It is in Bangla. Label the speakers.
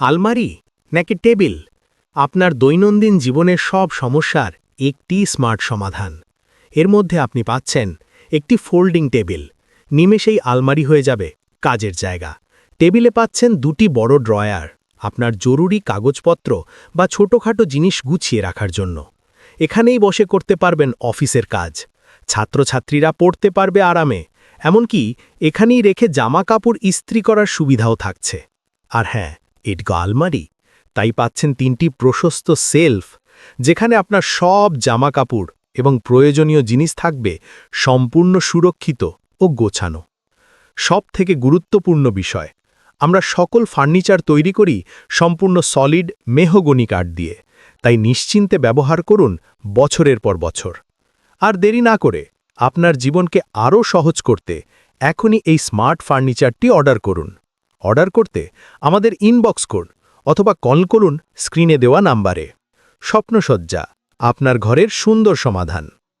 Speaker 1: আলমারি নাকি টেবিল? আপনার দৈনন্দিন জীবনের সব সমস্যার একটি স্মার্ট সমাধান। এর মধ্যে আপনি পাচ্ছেন একটি ফোল্ডিং টেবিল। নিমেষেই আলমারি হয়ে যাবে কাজের জায়গা। টেবিলে পাচ্ছেন দুটি বড় ড্রয়ার, আপনার জরুরি কাগজপত্র বা ছোটখাটো জিনিস গুছিয়ে রাখার জন্য। এখানেই বসে করতে পারবেন অফিসের কাজ। ছাত্রছাত্রীরা পড়তে পারবে আরামে, এমনকি এখানেই রেখে জামা কাপড় ইস্ত্রি করার সুবিধাও থাকছে। আর হ্যাঁ এটগো আলমারি। তাই পাচ্ছেন তিনটি প্রশস্ত সেলফ, যেখানে আপনার সব জামা কাপড় এবং প্রয়োজনীয় জিনিস থাকবে সম্পূর্ণ সুরক্ষিত ও গোছানো। সব থেকে গুরুত্বপূর্ণ বিষয়, আমরা সকল ফার্নিচার তৈরি করি সম্পূর্ণ সলিড, মেহগনি কাঠ দিয়ে। তাই নিশ্চিন্তে ব্যবহার করুন বছরের পর বছর। আর দেরি না করে আপনার জীবনকে আরও সহজ করতে এখনই এই স্মার্ট ফার্নিচারটি অর্ডার করুন। অর্ডার করতে আমাদের ইনবক্স করুন অথবা কল করুন স্ক্রিনে দেওয়া নাম্বারে। স্বপ্নসজ্জা, আপনার ঘরের সুন্দর সমাধান।